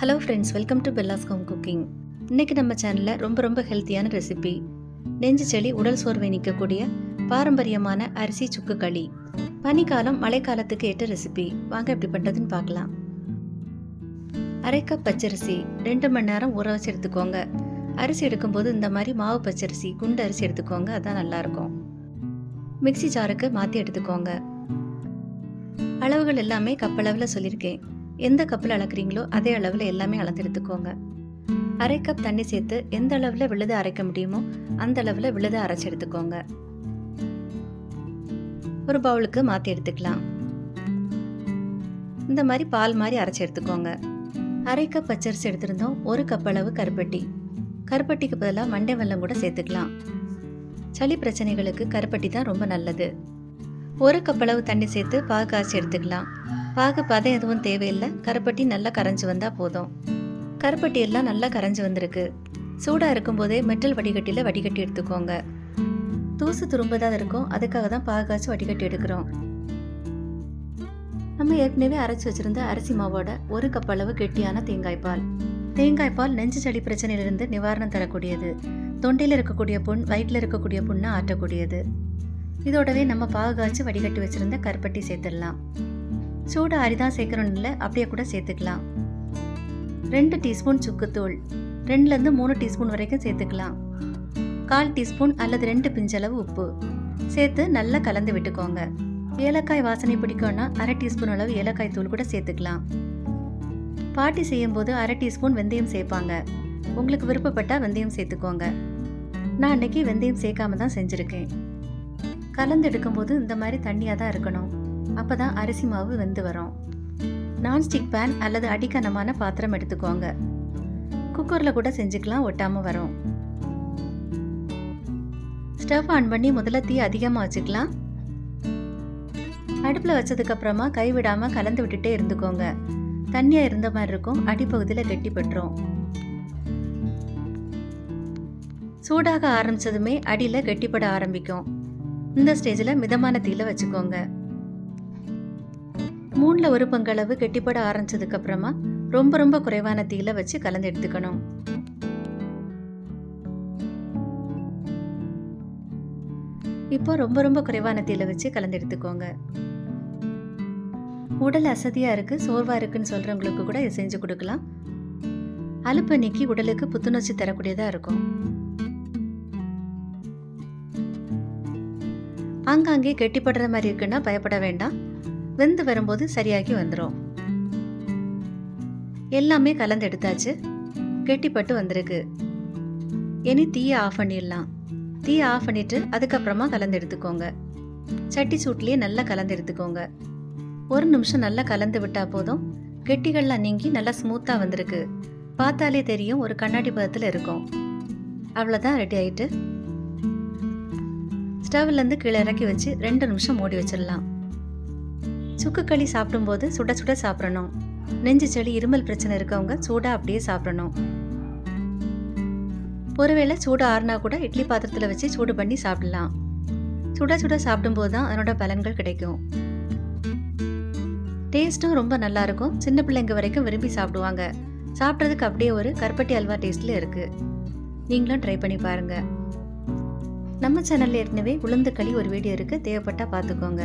Hello friends welcome to Bella's home cooking இன்னைக்கு நம்ம சேனலில் ரொம்ப ரொம்ப ஹெல்த்தியான ரெசிபி நெஞ்சு செளி உடல் சோர்வை நிற்கக்கூடிய பாரம்பரியமான அரிசி சுக்கு களி. பனிக்காலம் மழைக்காலத்துக்கு ஏற்ற ரெசிபி வாங்க எப்படி பண்ணுறதுன்னு பார்க்கலாம். அரை கப் பச்சரிசி ரெண்டு மணி நேரம் ஊற வச்சு எடுத்துக்கோங்க. அரிசி எடுக்கும்போது இந்த மாதிரி மாவு பச்சரிசி குண்டு அரிசி எடுத்துக்கோங்க அதான் நல்லாயிருக்கும். மிக்சி ஜாருக்கு மாற்றி எடுத்துக்கோங்க. அளவுகள் எல்லாமே கப்பளவில் சொல்லியிருக்கேன். எந்த கப்பில் அளக்குறீங்களோ அதே அளவில் எல்லாமே அளந்து எடுத்துக்கோங்க. அரை கப் தண்ணி சேர்த்து எந்த அளவில் விழுது அரைக்க முடியுமோ அந்த அளவில் விழுது அரைச்சி எடுத்துக்கோங்க. ஒரு பவுலுக்கு மாற்றி எடுத்துக்கலாம். இந்த மாதிரி பால் மாதிரி அரைச்சி எடுத்துக்கோங்க. அரை கப் பச்சரிசி எடுத்திருந்தோம் ஒரு கப் அளவு கருப்பட்டி. கருப்பட்டிக்கு பதிலாக மண்டை வெல்லம் கூட சேர்த்துக்கலாம். சளி பிரச்சனைகளுக்கு கருப்பட்டி தான் ரொம்ப நல்லது. ஒரு கப் அளவு தண்ணி சேர்த்து பாகு காய்ச்சி எடுத்துக்கலாம். பாகு பதம் எதுவும் தேவையில்லை. கருப்பட்டி நல்லா கரைஞ்சி வந்தால் போதும். கருப்பட்டி எல்லாம் நல்லா கரைஞ்சி வந்திருக்கு. சூடாக இருக்கும்போதே மெட்டல் வடிகட்டியில் வடிகட்டி எடுத்துக்கோங்க. தூசு துரும்பு இருக்கும். அதுக்காக தான் பாகு காய்ச்சி வடிகட்டி எடுக்கிறோம். நம்ம ஏற்கனவே அரைச்சி வச்சிருந்த அரிசி மாவோட ஒரு கப் அளவு கெட்டியான தேங்காய் பால். தேங்காய் பால் நெஞ்சு சளி பிரச்சனையிலிருந்து நிவாரணம் தரக்கூடியது. தொண்டையில் இருக்கக்கூடிய புண் வயிற்றில் இருக்கக்கூடிய புண்ணை ஆற்றக்கூடியது. இதோடவே நம்ம பாகு காய்ச்சி வடிகட்டி வச்சிருந்த கருப்பட்டி சேர்த்துடலாம். சூடு அரிதான் சேர்க்கணும் இல்லை அப்படியே கூட சேர்த்துக்கலாம். ரெண்டு டீஸ்பூன் சுக்குத்தூள். ரெண்டுலேருந்து மூணு டீஸ்பூன் வரைக்கும் சேர்த்துக்கலாம். கால் டீஸ்பூன் அல்லது ரெண்டு பிஞ்சளவு உப்பு. சேர்த்து நல்லா கலந்து விட்டுக்கோங்க. ஏலக்காய் வாசனை பிடிக்கும்னா அரை டீஸ்பூன் அளவு ஏலக்காய் தூள் கூட சேர்த்துக்கலாம். பாட்டி செய்யும்போது அரை டீஸ்பூன் வெந்தயம் சேர்ப்பாங்க. உங்களுக்கு விருப்பப்பட்டால் வெந்தயம் சேர்த்துக்கோங்க. நான் அன்னைக்கு வெந்தயம் சேர்க்காம தான் செஞ்சுருக்கேன். கலந்து எடுக்கும்போது இந்த மாதிரி தண்ணியாக தான் இருக்கணும். அப்போ தான் அரிசி மாவு வெந்து வரும். நான்ஸ்டிக் பேன் அல்லது அடிக்கனமான பாத்திரம் எடுத்துக்கோங்க. குக்கரில் கூட செஞ்சுக்கலாம் ஒட்டாமல் வரும். ஸ்டவ் ஆன் பண்ணி முதல்ல தீ அதிகமாக வச்சுக்கலாம். அடுப்பில் வச்சதுக்கப்புறமா கைவிடாமல் கலந்து விட்டுட்டே இருந்துக்கோங்க. தண்ணியாக இருந்த மாதிரி இருக்கும் அடிப்பகுதியில் கெட்டிப்பட்டுரும் சூடாக ஆரம்பித்ததுமே அடியில் கெட்டிப்பட ஆரம்பிக்கும். இந்த ஸ்டேஜில் மிதமான தீயில் வச்சுக்கோங்க. மூணில் ஒரு பங்களவு கெட்டிப்பட ஆரம்பிச்சதுக்கப்புறமா ரொம்ப ரொம்ப குறைவான தீயில வச்சு கலந்து எடுத்துக்கணும். இப்போ ரொம்ப ரொம்ப குறைவான தீயில வச்சு கலந்து எடுத்துக்கோங்க. உடல் அசதியாக இருக்குது சோர்வாக இருக்குன்னு சொல்கிறவங்களுக்கு கூட இதை செஞ்சு கொடுக்கலாம். அலுப்பை நீக்கி உடலுக்கு புத்துணர்ச்சி தரக்கூடியதாக இருக்கும். ஆங்காங்கே கெட்டிப்படுற மாதிரி இருக்குன்னா பயப்பட வேண்டாம். வெந்து வரும்போது சரியாகி வந்துடும் எல்லாமே கலந்து எடுத்தாச்சு. கெட்டிப்பட்டு வந்திருக்கு. இனி தீயை ஆஃப் பண்ணிடலாம். தீயை ஆஃப் பண்ணிட்டு அதுக்கப்புறமா கலந்து எடுத்துக்கோங்க. சட்டி சூட்லேயே நல்லா கலந்து எடுத்துக்கோங்க. ஒரு நிமிஷம் நல்லா கலந்து விட்டா போதும். கெட்டிகள்லாம் நீங்கி நல்லா ஸ்மூத்தாக வந்திருக்கு. பார்த்தாலே தெரியும் ஒரு கண்ணாடி பதத்தில் இருக்கும். அவ்வளோதான் ரெடி ஆயிட்டு. ஸ்டவ்லேருந்து கீழே இறக்கி வச்சு ரெண்டு நிமிஷம் மூடி வச்சிடலாம். சுக்கு களி சாப்பிடும்போது சுட சுட சாப்பிடணும். நெஞ்சு செளி இருமல் பிரச்சனை இருக்கவங்க சூடாக அப்படியே சாப்பிடணும். ஒருவேளை சூடு ஆறுனா கூட இட்லி பாத்திரத்தில் வச்சு சூடு பண்ணி சாப்பிடலாம். சுட சுட சாப்பிடும்போது தான் அதனோட பலன்கள் கிடைக்கும். டேஸ்ட்டும் ரொம்ப நல்லா இருக்கும். சின்ன பிள்ளைங்க வரைக்கும் விரும்பி சாப்பிடுவாங்க. சாப்பிட்றதுக்கு அப்படியே ஒரு கருப்பட்டி அல்வா டேஸ்ட்ல இருக்கு. நீங்களும் ட்ரை பண்ணி பாருங்க. நம்ம சேனல்ல ஏற்கனவே உளுந்து களி ஒரு வீடியோ இருக்கு. தேவைப்பட்டா பார்த்துக்கோங்க.